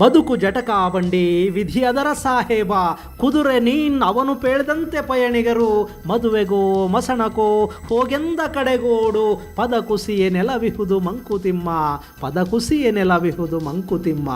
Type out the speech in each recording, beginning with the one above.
ಬದುಕು ಜಟಕಾ ಬಂಡಿ ವಿಧಿ ಅದರ ಸಾಹೇಬ. ಕುದುರೆ ನೀನ್ ಅವನು ಪೇಳ್ದಂತೆ ಪಯಣಿಗರು. ಮದುವೆಗೋ ಮಸಣಕೋ, ಹೋಗೆಂದ ಕಡೆಗೋಡು. ಪದ ಕುಸಿಯೇ ನೆಲವಿಹುದು ಮಂಕುತಿಮ್ಮ. ಪದ ಕುಸಿಯೇ ನೆಲವಿಹುದು ಮಂಕುತಿಮ್ಮ.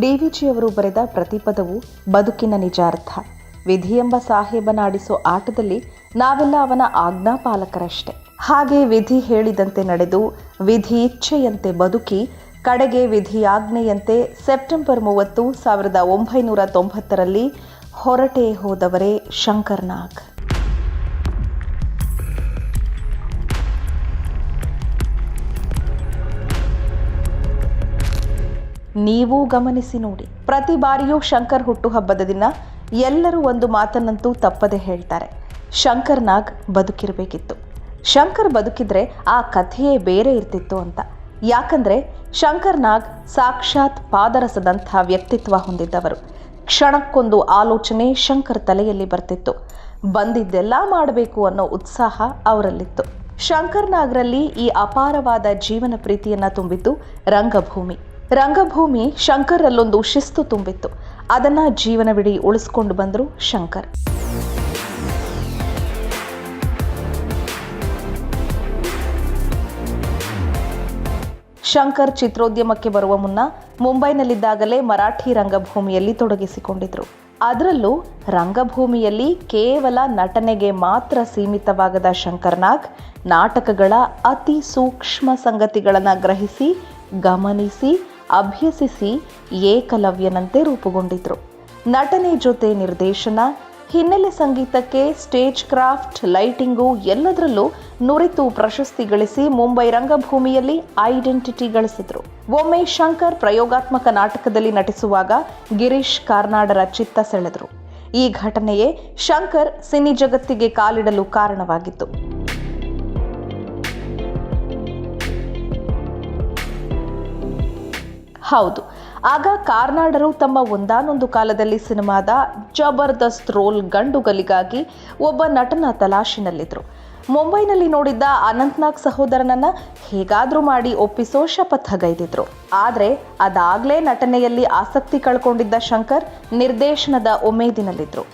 ಡಿವಿಜಿಯವರು ಬರೆದ ಪ್ರತಿಪದವು ಬದುಕಿನ ನಿಜಾರ್ಥ. ವಿಧಿ ಎಂಬ ಸಾಹೇಬನಾಡಿಸೋ ಆಟದಲ್ಲಿ ನಾವೆಲ್ಲ ಅವನ ಆಜ್ಞಾಪಾಲಕರಷ್ಟೆ. ಹಾಗೆ ವಿಧಿ ಹೇಳಿದಂತೆ ನಡೆದು, ವಿಧಿ ಇಚ್ಛೆಯಂತೆ ಬದುಕಿ ಕಡೆಗೆ ವಿಧಿಯಾಜ್ಞೆಯಂತೆ ಸೆಪ್ಟೆಂಬರ್ ಮೂವತ್ತು ಸಾವಿರದ ಒಂಬೈನೂರ ತೊಂಬತ್ತರಲ್ಲಿ ಹೊರಟೇ ಹೋದವರೇ ಶಂಕರ್ನಾಗ್ ನೀವೂ ಗಮನಿಸಿ ನೋಡಿ, ಪ್ರತಿ ಬಾರಿಯೂ ಶಂಕರ್ ಹುಟ್ಟುಹಬ್ಬದ ದಿನ ಎಲ್ಲರೂ ಒಂದು ಮಾತನ್ನಂತೂ ತಪ್ಪದೆ ಹೇಳ್ತಾರೆ. ಶಂಕರ್ ನಾಗ್ ಬದುಕಿರಬೇಕಿತ್ತು. ಶಂಕರ್ ಬದುಕಿದ್ರೆ ಆ ಕಥೆಯೇ ಬೇರೆ ಇರ್ತಿತ್ತು ಅಂತ. ಯಾಕಂದ್ರೆ ಶಂಕರ್ ನಾಗ್ ಸಾಕ್ಷಾತ್ ಪಾದರಸದಂಥ ವ್ಯಕ್ತಿತ್ವ ಹೊಂದಿದ್ದವರು. ಕ್ಷಣಕ್ಕೊಂದು ಆಲೋಚನೆ ಶಂಕರ್ ತಲೆಯಲ್ಲಿ ಬರ್ತಿತ್ತು. ಬಂದಿದ್ದೆಲ್ಲ ಮಾಡಬೇಕು ಅನ್ನೋ ಉತ್ಸಾಹ ಅವರಲ್ಲಿತ್ತು. ಶಂಕರ್ ನಾಗ್ರಲ್ಲಿ ಈ ಅಪಾರವಾದ ಜೀವನ ಪ್ರೀತಿಯನ್ನ ತುಂಬಿದ್ದು ರಂಗಭೂಮಿ. ರಂಗಭೂಮಿ ಶಂಕರಲ್ಲೊಂದು ಶಿಸ್ತು ತುಂಬಿತ್ತು. ಅದನ್ನ ಜೀವನವಿಡೀ ಉಳಿಸ್ಕೊಂಡು ಬಂದರು ಶಂಕರ್. ಶಂಕರ್ ಚಿತ್ರೋದ್ಯಮಕ್ಕೆ ಬರುವ ಮುನ್ನ ಮುಂಬೈನಲ್ಲಿದ್ದಾಗಲೇ ಮರಾಠಿ ರಂಗಭೂಮಿಯಲ್ಲಿ ತೊಡಗಿಸಿಕೊಂಡಿದ್ರು. ಅದರಲ್ಲೂ ರಂಗಭೂಮಿಯಲ್ಲಿ ಕೇವಲ ನಟನೆಗೆ ಮಾತ್ರ ಸೀಮಿತವಾಗದ ಶಂಕರ್ನಾಗ್ ನಾಟಕಗಳ ಅತಿ ಸೂಕ್ಷ್ಮ ಸಂಗತಿಗಳನ್ನು ಗ್ರಹಿಸಿ, ಗಮನಿಸಿ, ಅಭ್ಯಸಿಸಿ ಏಕಲವ್ಯನಂತೆ ರೂಪುಗೊಂಡಿದ್ರು. ನಟನೆ ಜೊತೆ ನಿರ್ದೇಶನ ಹಿನ್ನೆಲೆ ಸಂಗೀತಕ್ಕೆ, ಸ್ಟೇಜ್ ಕ್ರಾಫ್ಟ್, ಲೈಟಿಂಗು ಎಲ್ಲದರಲ್ಲೂ ನುರಿತು ಪ್ರಶಸ್ತಿ ಗಳಿಸಿ ಮುಂಬೈ ರಂಗಭೂಮಿಯಲ್ಲಿ ಐಡೆಂಟಿಟಿ ಗಳಿಸಿದರು. ಒಮ್ಮೆ ಶಂಕರ್ ಪ್ರಯೋಗಾತ್ಮಕ ನಾಟಕದಲ್ಲಿ ನಟಿಸುವಾಗ ಗಿರೀಶ್ ಕಾರ್ನಾಡರ ಚಿತ್ತ ಸೆಳೆದರು. ಈ ಘಟನೆಯೇ ಶಂಕರ್ ಸಿನಿ ಜಗತ್ತಿಗೆ ಕಾಲಿಡಲು ಕಾರಣವಾಗಿತ್ತು. ಹೌದು ಆಗ ಕಾರ್ನಾಡರು ತಮ್ಮ ಒಂದಾನೊಂದು ಕಾಲದಲ್ಲಿ ಸಿನಿಮಾದ ಜಬರ್ದಸ್ತ್ ರೋಲ್ ಗಂಡುಗಲಿಗಾಗಿ ಒಬ್ಬ ನಟನ ತಲಾಶಿನಲ್ಲಿದ್ದರು ಮುಂಬೈನಲ್ಲಿ ನೋಡಿದ್ದ ಅನಂತ್ನಾಗ್ ಸಹೋದರನನ್ನ ಹೇಗಾದರೂ ಮಾಡಿ ಒಪ್ಪಿಸೋ ಶಪಥಗೈದಿದ್ರು. ಆದರೆ ಅದಾಗ್ಲೇ ನಟನೆಯಲ್ಲಿ ಆಸಕ್ತಿ ಕಳ್ಕೊಂಡಿದ್ದ ಶಂಕರ್ ನಿರ್ದೇಶನದ ಒಮೇದಿನಲ್ಲಿದ್ದರು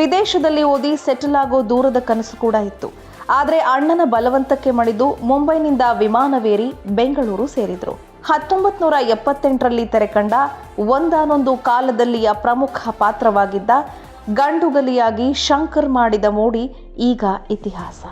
ವಿದೇಶದಲ್ಲಿ ಓದಿ ಸೆಟಲ್ ಆಗೋ ದೂರದ ಕನಸು ಕೂಡ ಇತ್ತು. ಆದರೆ ಅಣ್ಣನ ಬಲವಂತಕ್ಕೆ ಮಣಿದು ಮುಂಬೈನಿಂದ ವಿಮಾನವೇರಿ ಬೆಂಗಳೂರು ಸೇರಿದ್ರು. ಹತ್ತೊಂಬತ್ ನೂರ ಎಪ್ಪತ್ತೆಂಟರಲ್ಲಿ ತೆರೆಕಂಡ ಒಂದಾನೊಂದು ಕಾಲದಲ್ಲಿಯ ಪ್ರಮುಖ ಪಾತ್ರವಾಗಿದ್ದ ಗಂಡುಗಲಿಯಾಗಿ ಶಂಕರ್ ಮಾಡಿದ ಮೋಡಿ ಈಗ ಇತಿಹಾಸ.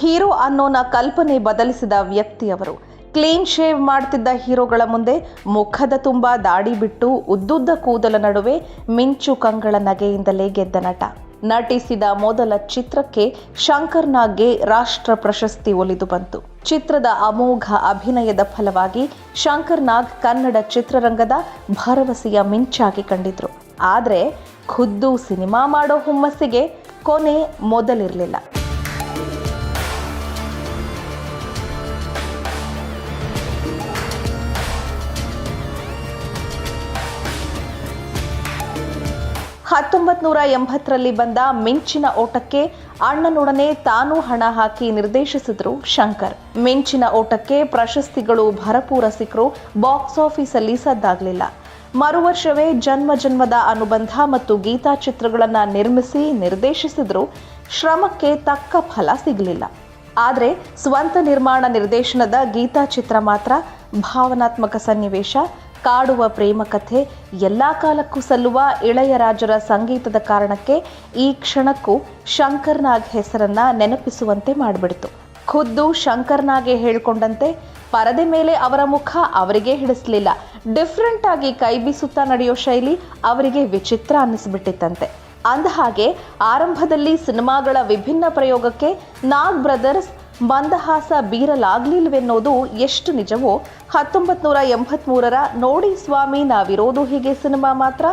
ಹೀರೋ ಅನ್ನೋನ ಕಲ್ಪನೆ ಬದಲಿಸಿದ ವ್ಯಕ್ತಿಯವರು ಕ್ಲೀನ್ ಶೇವ್ ಮಾಡ್ತಿದ್ದ ಹೀರೋಗಳ ಮುಂದೆ ಮುಖದ ತುಂಬ ದಾಡಿ ಬಿಟ್ಟು ಉದ್ದುದ್ದ ಕೂದಲ ನಡುವೆ ಮಿಂಚು ಕಂಗಳ ನಗೆಯಿಂದಲೇ ಗೆದ್ದ ನಟ. ನಟಿಸಿದ ಮೊದಲ ಚಿತ್ರಕ್ಕೆ ಶಂಕರ್ ನಾಗ್ಗೆ ರಾಷ್ಟ್ರ ಪ್ರಶಸ್ತಿ ಒಲಿದು ಬಂತು. ಚಿತ್ರದ ಅಮೋಘ ಅಭಿನಯದ ಫಲವಾಗಿ ಶಂಕರ್ ನಾಗ್ ಕನ್ನಡ ಚಿತ್ರರಂಗದ ಭರವಸೆಯ ಮಿಂಚಾಗಿ ಕಂಡಿದ್ರು. ಆದರೆ ಖುದ್ದು ಸಿನಿಮಾ ಮಾಡೋ ಹುಮ್ಮಸ್ಸಿಗೆ ಕೊನೆ ಮೊದಲಿರಲಿಲ್ಲ. ಹತ್ತೊಂಬತ್ ನೂರ ಎಂಬತ್ತರಲ್ಲಿ ಬಂದ ಮಿಂಚಿನ ಓಟಕ್ಕೆ ಅಣ್ಣನೊಡನೆ ತಾನೂ ಹಣ ಹಾಕಿ ನಿರ್ದೇಶಿಸಿದ್ರು ಶಂಕರ್. ಮಿಂಚಿನ ಓಟಕ್ಕೆ ಪ್ರಶಸ್ತಿಗಳು ಭರಪೂರ ಸಿಕ್ಕರು ಬಾಕ್ಸ್ ಆಫೀಸಲ್ಲಿ ಸದ್ದಾಗಲಿಲ್ಲ. ಮರುವರ್ಷವೇ ಜನ್ಮ ಜನ್ಮದ ಅನುಬಂಧ ಮತ್ತು ಗೀತಾ ಚಿತ್ರಗಳನ್ನು ನಿರ್ಮಿಸಿ ನಿರ್ದೇಶಿಸಿದ್ರು ಶ್ರಮಕ್ಕೆ ತಕ್ಕ ಫಲ ಸಿಗಲಿಲ್ಲ. ಆದರೆ ಸ್ವಂತ ನಿರ್ಮಾಣ ನಿರ್ದೇಶನದ ಗೀತಾ ಚಿತ್ರ ಮಾತ್ರ ಭಾವನಾತ್ಮಕ ಸನ್ನಿವೇಶ ಕಾಡುವ ಪ್ರೇಮ ಕಥೆ ಎಲ್ಲ ಕಾಲಕ್ಕೂ ಸಲ್ಲುವ ಇಳೆಯರಾಜರ ಸಂಗೀತದ ಕಾರಣಕ್ಕೆ ಈ ಕ್ಷಣಕ್ಕೂ ಶಂಕರ್ನಾಗ್ ಹೆಸರನ್ನ ನೆನಪಿಸುವಂತೆ ಮಾಡಿಬಿಡ್ತು. ಖುದ್ದು ಶಂಕರ್ನಾಗೆ ಹೇಳಿಕೊಂಡಂತೆ, ಪರದೆ ಮೇಲೆ ಅವರ ಮುಖ ಅವರಿಗೆ ಹಿಡಿಸಲಿಲ್ಲ. ಡಿಫ್ರೆಂಟ್ ಆಗಿ ಕೈ ಬೀಸುತ್ತಾ ನಡೆಯೋ ಶೈಲಿ ಅವರಿಗೆ ವಿಚಿತ್ರ ಅನ್ನಿಸ್ಬಿಟ್ಟಿತ್ತಂತೆ. ಅಂದಹಾಗೆ, ಆರಂಭದಲ್ಲಿ ಸಿನಿಮಾಗಳ ವಿಭಿನ್ನ ಪ್ರಯೋಗಕ್ಕೆ ನಾಗ್ ಬ್ರದರ್ಸ್ ಮಂದಹಾಸ ಬೀರಲಾಗ್ಲಿಲ್ವೆನ್ನೋದು ಎಷ್ಟು ನಿಜವೋ? ಹತ್ತೊಂಬತ್ ನೂರ ಎಂಬತ್ಮೂರರ ನೋಡಿ ಸ್ವಾಮಿ ನಾವಿರೋದು ಹೀಗೆ ಸಿನಿಮಾ ಮಾತ್ರ.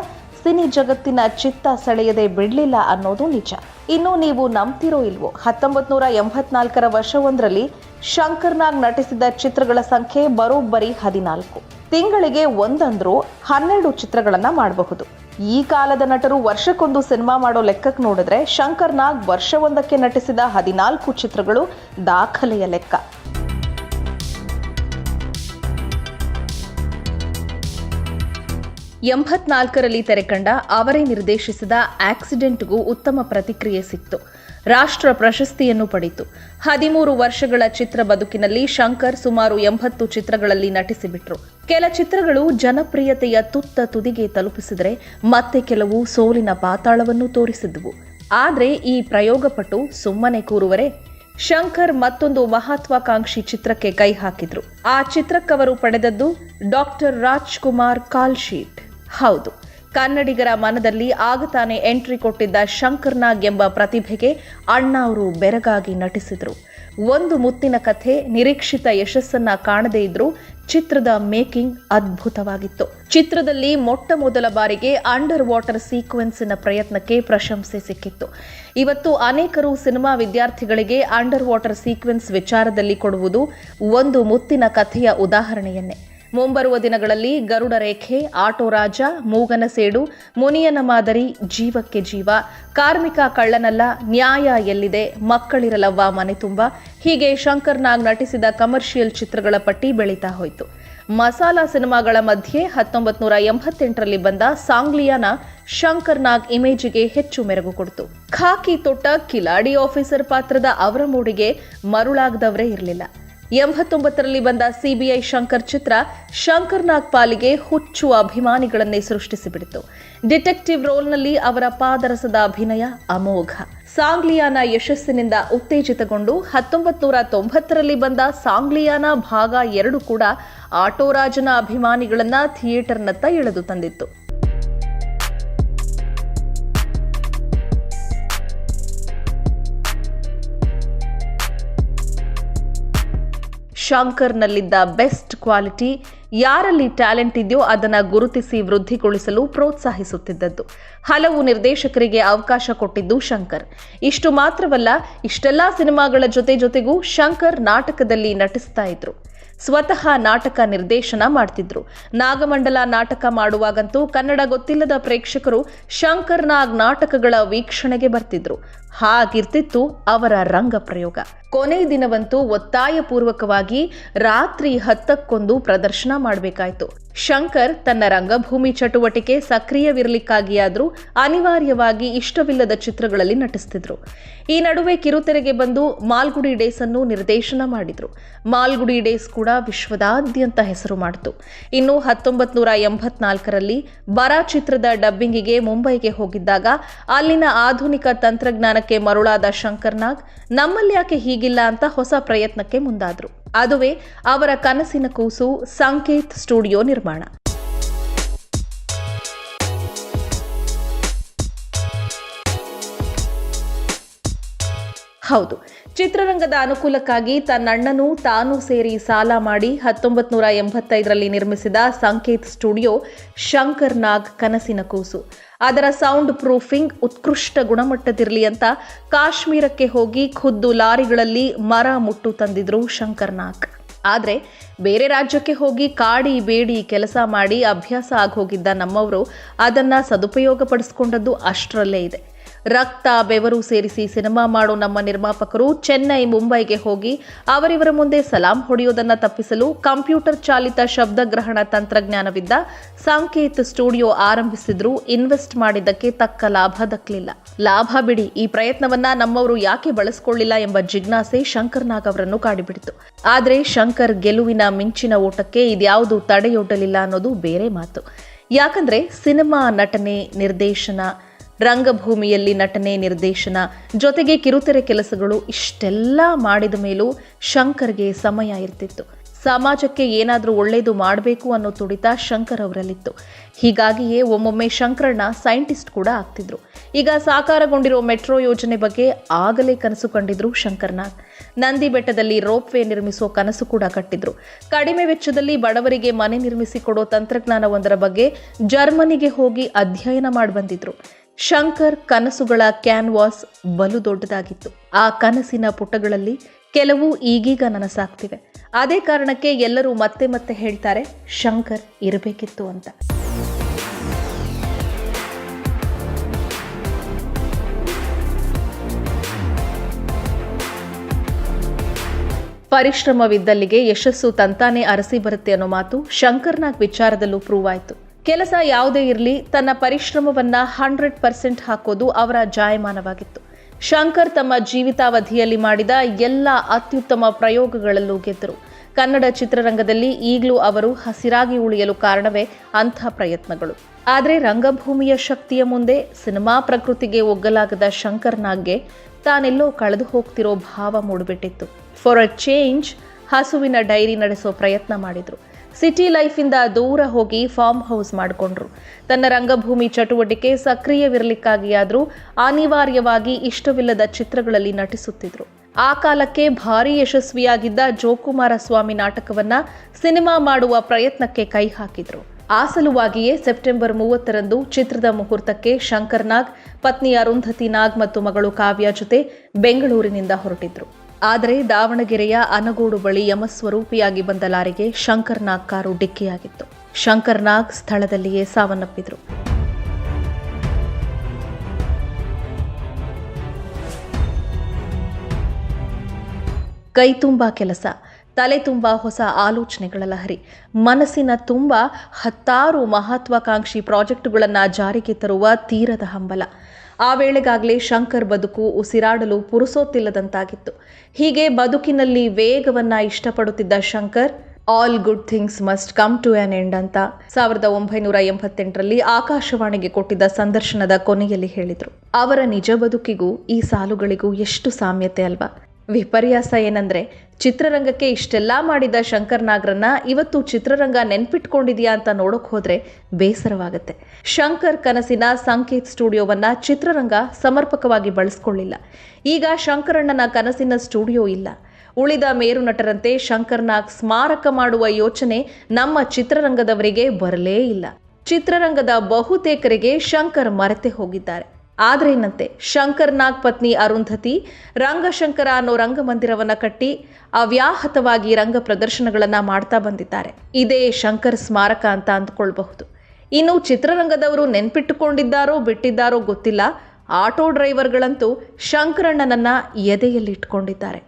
ಸಿನಿ ಜಗತ್ತಿನ ಚಿತ್ತ ಸೆಳೆಯದೆ ಬಿಡಲಿಲ್ಲ ಅನ್ನೋದು ನಿಜ. ಇನ್ನು ನೀವು ನಂಬ್ತಿರೋ ಇಲ್ವೋ? ಹತ್ತೊಂಬತ್ ನೂರ ಎಂಬತ್ನಾಲ್ಕರ ವರ್ಷವೊಂದರಲ್ಲಿ ಶಂಕರ್ನಾಗ್ ನಟಿಸಿದ ಚಿತ್ರಗಳ ಸಂಖ್ಯೆ ಬರೋಬ್ಬರಿ ಹದಿನಾಲ್ಕು. ತಿಂಗಳಿಗೆ ಒಂದಂದ್ರೂ ಹನ್ನೆರಡು ಚಿತ್ರಗಳನ್ನ ಮಾಡಬಹುದು. ಈ ಕಾಲದ ನಟರು ವರ್ಷಕ್ಕೊಂದು ಸಿನಿಮಾ ಮಾಡೋ ಲೆಕ್ಕಕ್ಕೆ ನೋಡಿದ್ರೆ ಶಂಕರ್ ನಾಗ್ ವರ್ಷವೊಂದಕ್ಕೆ ನಟಿಸಿದ ಹದಿನಾಲ್ಕು ಚಿತ್ರಗಳು ದಾಖಲೆಯ ಲೆಕ್ಕ. ಎಂಬತ್ನಾಲ್ಕರಲ್ಲಿ ತೆರೆಕಂಡ ಅವರೇ ನಿರ್ದೇಶಿಸಿದ ಆಕ್ಸಿಡೆಂಟ್ಗೂ ಉತ್ತಮ ಪ್ರತಿಕ್ರಿಯೆ ಸಿಕ್ತು. ರಾಷ್ಟ್ರ ಪ್ರಶಸ್ತಿಯನ್ನು ಪಡೆಯಿತು. ಹದಿಮೂರು ವರ್ಷಗಳ ಚಿತ್ರ ಬದುಕಿನಲ್ಲಿ ಶಂಕರ್ ಸುಮಾರು ಎಂಬತ್ತು ಚಿತ್ರಗಳಲ್ಲಿ ನಟಿಸಿಬಿಟ್ರು. ಕೆಲ ಚಿತ್ರಗಳು ಜನಪ್ರಿಯತೆಯ ತುತ್ತ ತುದಿಗೆ ತಲುಪಿಸಿದರೆ ಮತ್ತೆ ಕೆಲವು ಸೋಲಿನ ಪಾತಾಳವನ್ನು ತೋರಿಸಿದ್ವು ಆದರೆ ಈ ಪ್ರಯೋಗಪಟು ಸುಮ್ಮನೆ ಕೂರುವರೆ. ಶಂಕರ್ ಮತ್ತೊಂದು ಮಹತ್ವಾಕಾಂಕ್ಷಿ ಚಿತ್ರಕ್ಕೆ ಕೈ ಹಾಕಿದ್ರು. ಆ ಚಿತ್ರಕ್ಕವರು ಪಡೆದದ್ದು ಡಾಕ್ಟರ್ ರಾಜ್ಕುಮಾರ್ ಕಾಲ್ಶೀಟ್ ಹೌದು. ಕನ್ನಡಿಗರ ಮನದಲ್ಲಿ ಆಗ ತಾನೇ ಎಂಟ್ರಿ ಕೊಟ್ಟಿದ್ದ ಶಂಕರ್ನಾಗ್ ಎಂಬ ಪ್ರತಿಭೆಗೆ ಅಣ್ಣ ಅವರು ಬೆರಗಾಗಿ ನಟಿಸಿದರು. ಒಂದು ಮುತ್ತಿನ ಕಥೆ, ನಿರೀಕ್ಷಿತ ಯಶಸ್ಸನ್ನ ಕಾಣದೇ ಇದ್ರು ಚಿತ್ರದ ಮೇಕಿಂಗ್ ಅದ್ಭುತವಾಗಿತ್ತು. ಚಿತ್ರದಲ್ಲಿ ಮೊಟ್ಟ ಮೊದಲ ಬಾರಿಗೆ ಅಂಡರ್ ವಾಟರ್ ಸೀಕ್ವೆನ್ಸಿನ ಪ್ರಯತ್ನಕ್ಕೆ ಪ್ರಶಂಸೆ ಸಿಕ್ಕಿತ್ತು. ಇವತ್ತು ಅನೇಕರು ಸಿನಿಮಾ ವಿದ್ಯಾರ್ಥಿಗಳಿಗೆ ಅಂಡರ್ ವಾಟರ್ ಸೀಕ್ವೆನ್ಸ್ ವಿಚಾರದಲ್ಲಿ ಕೊಡುವುದು ಒಂದು ಮುತ್ತಿನ ಕಥೆಯ ಉದಾಹರಣೆಯನ್ನೇ. ಮುಂಬರುವ ದಿನಗಳಲ್ಲಿ ಗರುಡ ರೇಖೆ, ಆಟೋ ರಾಜ ಮೂಗನ ಸೇಡು ಮುನಿಯನ ಮಾದರಿ, ಜೀವಕ್ಕೆ ಜೀವ, ಕಾರ್ಮಿಕ ಕಳ್ಳನಲ್ಲ, ನ್ಯಾಯ ಎಲ್ಲಿದೆ, ಮಕ್ಕಳಿರಲವ್ವ ಮನೆ ತುಂಬ. ಹೀಗೆ ಶಂಕರ್ ನಾಗ್ ನಟಿಸಿದ ಕಮರ್ಷಿಯಲ್ ಚಿತ್ರಗಳ ಪಟ್ಟಿ ಬೆಳೀತಾ ಹೋಯಿತು. ಮಸಾಲಾ ಸಿನಿಮಾಗಳ ಮಧ್ಯೆ ಹತ್ತೊಂಬತ್ ನೂರ ಎಂಬತ್ತೆಂಟರಲ್ಲಿ ಬಂದ ಸಾಂಗ್ಲಿಯಾನ ಶಂಕರ್ ನಾಗ್ ಇಮೇಜಿಗೆ ಹೆಚ್ಚು ಮೆರಗು ಕೊಡ್ತು. ಖಾಕಿ ತೊಟ್ಟ ಕಿಲಾಡಿ ಆಫೀಸರ್ ಪಾತ್ರದ ಅವರ ಮೂಡಿಗೆ ಮರುಳಾಗದವರೇ ಇರಲಿಲ್ಲ. ಎಂಬತ್ತೊಂಬತ್ತರಲ್ಲಿ ಬಂದ ಸಿಬಿಐ ಶಂಕರ್ ಚಿತ್ರ ಶಂಕರ್ ನಾಗ್ ಪಾಲಿಗೆ ಹುಚ್ಚು ಅಭಿಮಾನಿಗಳನ್ನೇ ಸೃಷ್ಟಿಸಿಬಿಡಿತು. ಡಿಟೆಕ್ಟಿವ್ ರೋಲ್ನಲ್ಲಿ ಅವರ ಪಾದರಸದ ಅಭಿನಯ ಅಮೋಘ. ಸಾಂಗ್ಲಿಯಾನ ಯಶಸ್ಸಿನಿಂದ ಉತ್ತೇಜಿತಗೊಂಡು ಹತ್ತೊಂಬತ್ ನೂರ ತೊಂಬತ್ತರಲ್ಲಿ ಬಂದ ಸಾಂಗ್ಲಿಯಾನ ಭಾಗ ಎರಡು ಕೂಡ ಆಟೋರಾಜನ ಅಭಿಮಾನಿಗಳನ್ನ ಥಿಯೇಟರ್ನತ್ತ ಎಳೆದು ತಂದಿತ್ತು. ಶಂಕರ್ನಲ್ಲಿದ್ದ ಬೆಸ್ಟ್ ಕ್ವಾಲಿಟಿ, ಯಾರಲ್ಲಿ ಟ್ಯಾಲೆಂಟ್ ಇದೆಯೋ ಅದನ್ನು ಗುರುತಿಸಿ ವೃದ್ಧಿಗೊಳಿಸಲು ಪ್ರೋತ್ಸಾಹಿಸುತ್ತಿದ್ದದ್ದು. ಹಲವು ನಿರ್ದೇಶಕರಿಗೆ ಅವಕಾಶ ಕೊಟ್ಟಿದ್ದು ಶಂಕರ್. ಇಷ್ಟು ಮಾತ್ರವಲ್ಲ, ಇಷ್ಟೆಲ್ಲ ಸಿನಿಮಾಗಳ ಜೊತೆ ಜೊತೆಗೂ ಶಂಕರ್ ನಾಟಕದಲ್ಲಿ ನಟಿಸ್ತಾ ಇದ್ರು. ಸ್ವತಃ ನಾಟಕ ನಿರ್ದೇಶನ ಮಾಡ್ತಿದ್ರು. ನಾಗಮಂಡಲ ನಾಟಕ ಮಾಡುವಾಗಂತೂ ಕನ್ನಡ ಗೊತ್ತಿಲ್ಲದ ಪ್ರೇಕ್ಷಕರು ಶಂಕರ್ನಾಗ್ ನಾಟಕಗಳ ವೀಕ್ಷಣೆಗೆ ಬರ್ತಿದ್ರು. ಹಾಗಿರ್ತಿತ್ತು ಅವರ ರಂಗ ಪ್ರಯೋಗ ಕೊನೆ ದಿನವಂತೂ ಒತ್ತಾಯಪೂರ್ವಕವಾಗಿ ರಾತ್ರಿ ಹತ್ತಕ್ಕೊಂದು ಪ್ರದರ್ಶನ ಮಾಡಬೇಕಾಯ್ತು. ಶಂಕರ್ ತನ್ನ ರಂಗಭೂಮಿ ಚಟುವಟಿಕೆ ಸಕ್ರಿಯವಿರಲಿಕ್ಕಾಗಿಯಾದರೂ ಅನಿವಾರ್ಯವಾಗಿ ಇಷ್ಟವಿಲ್ಲದ ಚಿತ್ರಗಳಲ್ಲಿ ನಟಿಸ್ತಿದ್ರು. ಈ ನಡುವೆ ಕಿರುತೆರೆಗೆ ಬಂದು ಮಾಲ್ಗುಡಿ ಡೇಸ್ ಅನ್ನು ನಿರ್ದೇಶನ ಮಾಡಿದ್ರು. ಮಾಲ್ಗುಡಿ ಡೇಸ್ ಕೂಡ ವಿಶ್ವದಾದ್ಯಂತ ಹೆಸರು ಮಾಡಿತು. ಇನ್ನು ಹತ್ತೊಂಬತ್ ನೂರ ಎಂಬತ್ನಾಲ್ಕರಲ್ಲಿ ಬರ ಚಿತ್ರದ ಡಬ್ಬಿಂಗಿಗೆ ಮುಂಬೈಗೆ ಹೋಗಿದ್ದಾಗ ಅಲ್ಲಿನ ಆಧುನಿಕ ತಂತ್ರಜ್ಞಾನಕ್ಕೆ ಮರುಳಾದ ಶಂಕರ್ನಾಗ್ ನಮ್ಮಲ್ಲಿ ಯಾಕೆ ಹೀಗಿಲ್ಲ ಅಂತ ಹೊಸ ಪ್ರಯತ್ನಕ್ಕೆ ಮುಂದಾದ್ರು. ಅದುವೇ ಅವರ ಕನಸಿನ ಕೂಸು ಸಂಕೇತ್ ಸ್ಟುಡಿಯೋ ನಿರ್ಮಾಣ. ಹೌದು, ಚಿತ್ರರಂಗದ ಅನುಕೂಲಕ್ಕಾಗಿ ತನ್ನಣ್ಣನೂ ತಾನೂ ಸೇರಿ ಸಾಲ ಮಾಡಿ ಹತ್ತೊಂಬತ್ ನೂರ ಎಂಬತ್ತೈದರಲ್ಲಿ ನಿರ್ಮಿಸಿದ ಸಂಕೇತ್ ಸ್ಟುಡಿಯೋ ಶಂಕರ್ ನಾಗ್ ಕನಸಿನ ಕೂಸು. ಅದರ ಸೌಂಡ್ ಪ್ರೂಫಿಂಗ್ ಉತ್ಕೃಷ್ಟ ಗುಣಮಟ್ಟದಿರಲಿ ಅಂತ ಕಾಶ್ಮೀರಕ್ಕೆ ಹೋಗಿ ಖುದ್ದು ಲಾರಿಗಳಲ್ಲಿ ಮರ ಮುಟ್ಟು ತಂದಿದ್ರು ಶಂಕರ್ ನಾಗ್ ಆದರೆ ಬೇರೆ ರಾಜ್ಯಕ್ಕೆ ಹೋಗಿ ಕಾಡಿ ಬೇಡಿ ಕೆಲಸ ಮಾಡಿ ಅಭ್ಯಾಸ ಆಗೋಗಿದ್ದ ನಮ್ಮವರು ಅದನ್ನು ಸದುಪಯೋಗ ಪಡಿಸ್ಕೊಂಡದ್ದು ಅಷ್ಟರಲ್ಲೇ ಇದೆ. ರಕ್ತ, ಬೆವರು ಸೇರಿಸಿ ಸಿನಿಮಾ ಮಾಡೋ ನಮ್ಮ ನಿರ್ಮಾಪಕರು ಚೆನ್ನೈ, ಮುಂಬೈಗೆ ಹೋಗಿ ಅವರಿವರ ಮುಂದೆ ಸಲಾಂ ಹೊಡೆಯೋದನ್ನ ತಪ್ಪಿಸಲು ಕಂಪ್ಯೂಟರ್ ಚಾಲಿತ ಶಬ್ದಗ್ರಹಣ ತಂತ್ರಜ್ಞಾನವಿದ್ದ ಸಂಕೇತ್ ಸ್ಟುಡಿಯೋ ಆರಂಭಿಸಿದ್ರು. ಇನ್ವೆಸ್ಟ್ ಮಾಡಿದ್ದಕ್ಕೆ ತಕ್ಕ ಲಾಭ ದಕ್ಕಲಿಲ್ಲ. ಲಾಭ ಬಿಡಿ, ಈ ಪ್ರಯತ್ನವನ್ನ ನಮ್ಮವರು ಯಾಕೆ ಬಳಸಿಕೊಳ್ಳಿಲ್ಲ ಎಂಬ ಜಿಜ್ಞಾಸೆ ಶಂಕರ್ ನಾಗ್ ಅವರನ್ನು ಕಾಡಿಬಿಡಿತು. ಆದರೆ ಶಂಕರ್ ಗೆಲುವಿನ ಮಿಂಚಿನ ಓಟಕ್ಕೆ ಇದ್ಯಾವುದು ತಡೆಯೊಡ್ಡಲಿಲ್ಲ ಅನ್ನೋದು ಬೇರೆ ಮಾತು. ಯಾಕಂದ್ರೆ ಸಿನಿಮಾ ನಟನೆ, ನಿರ್ದೇಶನ ರಂಗಭೂಮಿಯಲ್ಲಿ ನಟನೆ ನಿರ್ದೇಶನ ಜೊತೆಗೆ ಕಿರುತೆರೆ ಕೆಲಸಗಳು ಇಷ್ಟೆಲ್ಲ ಮಾಡಿದ ಮೇಲೂ ಶಂಕರ್ಗೆ ಸಮಯ ಇರ್ತಿತ್ತು. ಸಮಾಜಕ್ಕೆ ಏನಾದರೂ ಒಳ್ಳೆಯದು ಮಾಡಬೇಕು ಅನ್ನೋ ತುಡಿತ ಶಂಕರ್ ಅವರಲ್ಲಿತ್ತು. ಹೀಗಾಗಿಯೇ ಒಮ್ಮೊಮ್ಮೆ ಶಂಕರಣ್ಣ ಸೈಂಟಿಸ್ಟ್ ಕೂಡ ಆಗ್ತಿದ್ರು. ಈಗ ಸಾಕಾರಗೊಂಡಿರೋ ಮೆಟ್ರೋ ಯೋಜನೆ ಬಗ್ಗೆ ಆಗಲೇ ಕನಸು ಕಂಡಿದ್ರು ಶಂಕರ್ನಾಥ್ ನಂದಿ ಬೆಟ್ಟದಲ್ಲಿ ರೋಪ್ ವೇ ನಿರ್ಮಿಸೋ ಕನಸು ಕೂಡ ಕಟ್ಟಿದ್ರು. ಕಡಿಮೆ ವೆಚ್ಚದಲ್ಲಿ ಬಡವರಿಗೆ ಮನೆ ನಿರ್ಮಿಸಿ ಕೊಡೋ ತಂತ್ರಜ್ಞಾನವೊಂದರ ಬಗ್ಗೆ ಜರ್ಮನಿಗೆ ಹೋಗಿ ಅಧ್ಯಯನ ಮಾಡಿ ಬಂದಿದ್ರು. ಶಂಕರ್ ಕನಸುಗಳ ಕ್ಯಾನ್ವಾಸ್ ಬಲು ದೊಡ್ಡದಾಗಿತ್ತು. ಆ ಕನಸಿನ ಪುಟಗಳಲ್ಲಿ ಕೆಲವು ಈಗೀಗ ನನಸಾಗ್ತಿವೆ. ಅದೇ ಕಾರಣಕ್ಕೆ ಎಲ್ಲರೂ ಮತ್ತೆ ಮತ್ತೆ ಹೇಳ್ತಾರೆ, ಶಂಕರ್ ಇರಬೇಕಿತ್ತು ಅಂತ. ಪರಿಶ್ರಮವಿದ್ದಲ್ಲಿಗೆ ಯಶಸ್ಸು ತಂತಾನೆ ಅರಸಿ ಬರುತ್ತೆ ಅನ್ನೋ ಮಾತು ಶಂಕರ್ನಾಗ್ ವಿಚಾರದಲ್ಲೂ ಪ್ರೂವ್ ಆಯಿತು. ಕೆಲಸ ಯಾವುದೇ ಇರಲಿ, ತನ್ನ ಪರಿಶ್ರಮವನ್ನು ಹಂಡ್ರೆಡ್ ಪರ್ಸೆಂಟ್ ಹಾಕೋದು ಅವರ ಜಾಯಮಾನವಾಗಿತ್ತು. ಶಂಕರ್ ತಮ್ಮ ಜೀವಿತಾವಧಿಯಲ್ಲಿ ಮಾಡಿದ ಎಲ್ಲ ಅತ್ಯುತ್ತಮ ಪ್ರಯೋಗಗಳಲ್ಲೂ ಗೆದ್ದರು. ಕನ್ನಡ ಚಿತ್ರರಂಗದಲ್ಲಿ ಈಗಲೂ ಅವರು ಹಸಿರಾಗಿ ಉಳಿಯಲು ಕಾರಣವೇ ಅಂಥ ಪ್ರಯತ್ನಗಳು. ಆದರೆ ರಂಗಭೂಮಿಯ ಶಕ್ತಿಯ ಮುಂದೆ ಸಿನಿಮಾ ಪ್ರಕೃತಿಗೆ ಒಗ್ಗಲಾಗದ ಶಂಕರ್ ನಾಗ್ಗೆ ತಾನೆಲ್ಲೋ ಕಳೆದು ಹೋಗ್ತಿರೋ ಭಾವ ಮೂಡಿಬಿಟ್ಟಿತ್ತು. ಫಾರ್ ಅ ಚೇಂಜ್ ಹಸುವಿನ ಡೈರಿ ನಡೆಸೋ ಪ್ರಯತ್ನ ಮಾಡಿದ್ರು. ಸಿಟಿ ಲೈಫಿಂದ ದೂರ ಹೋಗಿ ಫಾರ್ಮ್ ಹೌಸ್ ಮಾಡಿಕೊಂಡ್ರು. ತನ್ನ ರಂಗಭೂಮಿ ಚಟುವಟಿಕೆ ಸಕ್ರಿಯವಿರಲಿಕ್ಕಾಗಿಯಾದರೂ ಅನಿವಾರ್ಯವಾಗಿ ಇಷ್ಟವಿಲ್ಲದ ಚಿತ್ರಗಳಲ್ಲಿ ನಟಿಸುತ್ತಿದ್ರು. ಆ ಕಾಲಕ್ಕೆ ಭಾರಿ ಯಶಸ್ವಿಯಾಗಿದ್ದ ಜೋಕುಮಾರ ಸ್ವಾಮಿ ನಾಟಕವನ್ನ ಸಿನಿಮಾ ಮಾಡುವ ಪ್ರಯತ್ನಕ್ಕೆ ಕೈ ಹಾಕಿದ್ರು. ಆ ಸಲುವಾಗಿಯೇ ಸೆಪ್ಟೆಂಬರ್ ಮೂವತ್ತರಂದು ಚಿತ್ರದ ಮುಹೂರ್ತಕ್ಕೆ ಶಂಕರ್ ನಾಗ್ ಪತ್ನಿ ಅರುಂಧತಿ ನಾಗ್ ಮತ್ತು ಮಗಳು ಕಾವ್ಯ ಜೊತೆ ಬೆಂಗಳೂರಿನಿಂದ ಹೊರಟಿದ್ರು. ಆದರೆ ದಾವಣಗೆರೆಯ ಅನಗೋಡು ಬಳಿ ಯಮಸ್ವರೂಪಿಯಾಗಿ ಬಂದ ಲಾರಿಗೆ ಶಂಕರ್ನಾಗ್ ಕಾರು ಡಿಕ್ಕಿಯಾಗಿತ್ತು. ಶಂಕರ್ನಾಗ್ ಸ್ಥಳದಲ್ಲಿಯೇ ಸಾವನ್ನಪ್ಪಿದ್ರು. ಕೈ ತುಂಬ ಕೆಲಸ, ತಲೆ ತುಂಬ ಹೊಸ ಆಲೋಚನೆಗಳ ಲಹರಿ, ಮನಸ್ಸಿನ ತುಂಬ ಹತ್ತಾರು ಮಹತ್ವಾಕಾಂಕ್ಷಿ ಪ್ರಾಜೆಕ್ಟ್ಗಳನ್ನು ಜಾರಿಗೆ ತರುವ ತೀರದ ಹಂಬಲ. ಆ ವೇಳೆಗಾಗಲೇ ಶಂಕರ್ ಬದುಕು ಉಸಿರಾಡಲು ಪುರುಸೋತಿಲ್ಲದಂತಾಗಿತ್ತು ಹೀಗೆ ಬದುಕಿನಲ್ಲಿ ವೇಗವನ್ನ ಇಷ್ಟಪಡುತ್ತಿದ್ದ Shankar all good things must come to an end ಅಂತ ಸಾವಿರದ ಒಂಬೈನೂರ ಎಂಬತ್ತೆಂಟರಲ್ಲಿ ಆಕಾಶವಾಣಿಗೆ ಕೊಟ್ಟಿದ್ದ ಸಂದರ್ಶನದ ಕೊನೆಯಲ್ಲಿ ಹೇಳಿದರು. ಅವರ ನಿಜ ಬದುಕಿಗೂ ಈ ಸಾಲುಗಳಿಗೂ ಎಷ್ಟು ಸಾಮ್ಯತೆ ಅಲ್ವಾ? ವಿಪರ್ಯಾಸ ಏನಂದ್ರೆ ಚಿತ್ರರಂಗಕ್ಕೆ ಇಷ್ಟೆಲ್ಲ ಮಾಡಿದ ಶಂಕರ್ ನಾಗ್ರನ್ನ ಇವತ್ತು ಚಿತ್ರರಂಗ ನೆನ್ಪಿಟ್ಕೊಂಡಿದ್ಯಾ ಅಂತ ನೋಡೋಕೆ ಹೋದ್ರೆ ಬೇಸರವಾಗುತ್ತೆ. ಶಂಕರ್ ಕನಸಿನ ಸಂಕೇತ್ ಸ್ಟುಡಿಯೋವನ್ನ ಚಿತ್ರರಂಗ ಸಮರ್ಪಕವಾಗಿ ಬಳಸ್ಕೊಳ್ಳಿಲ್ಲ. ಈಗ ಶಂಕರಣ್ಣನ ಕನಸಿನ ಸ್ಟುಡಿಯೋ ಇಲ್ಲ. ಉಳಿದ ಮೇರು ನಟರಂತೆ ಶಂಕರ್ನಾಗ್ ಸ್ಮಾರಕ ಮಾಡುವ ಯೋಚನೆ ನಮ್ಮ ಚಿತ್ರರಂಗದವರಿಗೆ ಬರಲೇ ಇಲ್ಲ. ಚಿತ್ರರಂಗದ ಬಹುತೇಕರಿಗೆ ಶಂಕರ್ ಮರೆತೆ ಹೋಗಿದ್ದಾರೆ. ಆದ್ರೇನಂತೆ ಶಂಕರ್ ನಾಗ್ ಪತ್ನಿ ಅರುಂಧತಿ, ರಂಗಶಂಕರ ಅನ್ನೋ ರಂಗಮಂದಿರವನ್ನ ಕಟ್ಟಿ ಅವ್ಯಾಹತವಾಗಿ ರಂಗ ಪ್ರದರ್ಶನಗಳನ್ನ ಮಾಡ್ತಾ ಬಂದಿದ್ದಾರೆ. ಇದೇ ಶಂಕರ್ ಸ್ಮಾರಕ ಅಂತ ಅಂದ್ಕೊಳ್ಬಹುದು. ಇನ್ನು ಚಿತ್ರರಂಗದವರು ನೆನ್ಪಿಟ್ಟುಕೊಂಡಿದ್ದಾರೋ ಬಿಟ್ಟಿದ್ದಾರೋ ಗೊತ್ತಿಲ್ಲ. ಆಟೋ ಡ್ರೈವರ್ಗಳಂತೂ ಶಂಕರಣ್ಣನನ್ನ ಎದೆಯಲ್ಲಿ ಇಟ್ಕೊಂಡಿದ್ದಾರೆ.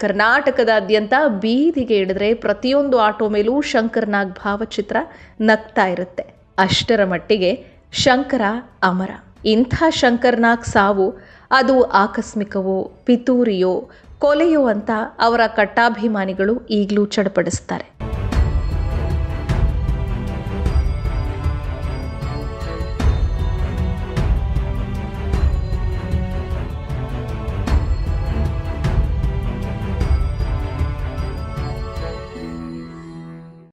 ಕರ್ನಾಟಕದಾದ್ಯಂತ ಬೀದಿಗೆ ಹಿಡಿದ್ರೆ ಪ್ರತಿಯೊಂದು ಆಟೋ ಮೇಲೂ ಶಂಕರ್ ನಾಗ್ ಭಾವಚಿತ್ರ ನಗ್ತಾ ಇರುತ್ತೆ. ಅಷ್ಟರ ಮಟ್ಟಿಗೆ ಶಂಕರ ಅಮರ. ಇಂಥ ಶಂಕರ್ನಾಗ್ ಸಾವು ಅದು ಆಕಸ್ಮಿಕವೋ ಪಿತೂರಿಯೋ ಕೊಲೆಯೋ ಅಂತ ಅವರ ಕಟ್ಟಾಭಿಮಾನಿಗಳು ಈಗಲೂ ಚಡಪಡಿಸ್ತಾರೆ.